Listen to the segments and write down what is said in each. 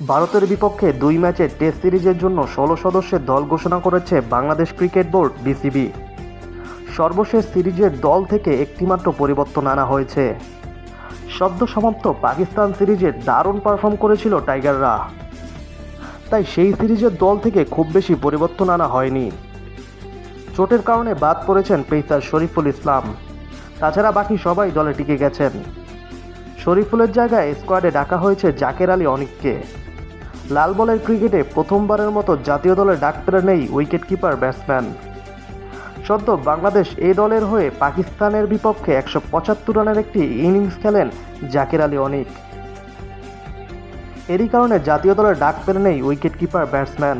ভারতের বিপক্ষে দুই ম্যাচের টেস্ট সিরিজের জন্য ষোলো সদস্যের দল ঘোষণা করেছে বাংলাদেশ ক্রিকেট বোর্ড, বিসিবি। সর্বশেষ সিরিজের দল থেকে একটিমাত্র পরিবর্তন আনা হয়েছে। সদ্য সমাপ্ত পাকিস্তান সিরিজে দারুণ পারফর্ম করেছিল টাইগাররা। তাই সেই সিরিজের দল থেকে খুব বেশি পরিবর্তন আনা হয়নি। চোটের কারণে বাদ পড়েছেন পেসার শরীফুল ইসলাম। তাছাড়া বাকি সবাই দলে টিকে গেছেন। শরীফুলের জায়গায় স্কোয়াডে ডাকা হয়েছে জাকের আলী অনিককে। লাল বলের ক্রিকেটে প্রথমবারের মতো জাতীয় দলে ডাক পেরে নেই উইকেট কিপার ব্যাটসম্যান। সদ্য বাংলাদেশ এ দলের হয়ে পাকিস্তানের বিপক্ষে একশো পঁচাত্তর রানের একটি ইনিংস খেলেন জাকের আলী অনিক। এরই কারণে জাতীয় দলের ডাক পেরে নেই উইকেট কিপার ব্যাটসম্যান।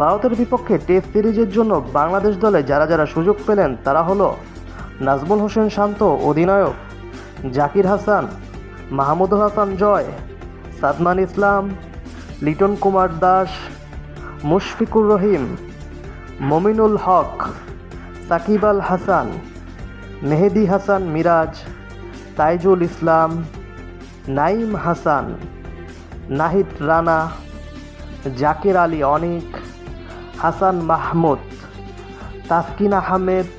ভারতের বিপক্ষে টেস্ট সিরিজের জন্য বাংলাদেশ দলে যারা যারা সুযোগ পেলেন তারা হলো নাজমুল হোসেন শান্ত, অধিনায়ক জাকির হাসান মাহমুদুল হাসান জয়, সাদমান ইসলাম, লিটন কুমার দাস, মুশফিকুর রহিম, মমিনুল হক, সাকিব আল হাসান, মেহেদি হাসান মিরাজ, তাইজুল ইসলাম, নাইম হাসান, নাহিদ রানা, জাকির আলী অনিক, হাসান মাহমুদ, তাসকিন আহমেদ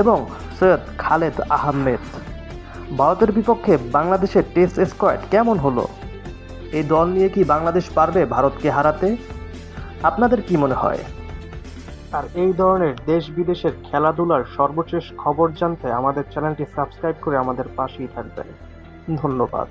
এবং সৈয়দ খালেদ আহমেদ। ভারতের বিপক্ষে বাংলাদেশের টেস্ট স্কোয়াড কেমন হলো? এই দল নিয়ে কি বাংলাদেশ পারবে ভারতকে হারাতে? আপনাদের কি মনে হয়? আর এই ধরনের দেশ বিদেশের খেলাধুলার সর্বশেষ খবর জানতে আমাদের চ্যানেলটি সাবস্ক্রাইব করে আমাদের পাশেই থাকবেন। ধন্যবাদ।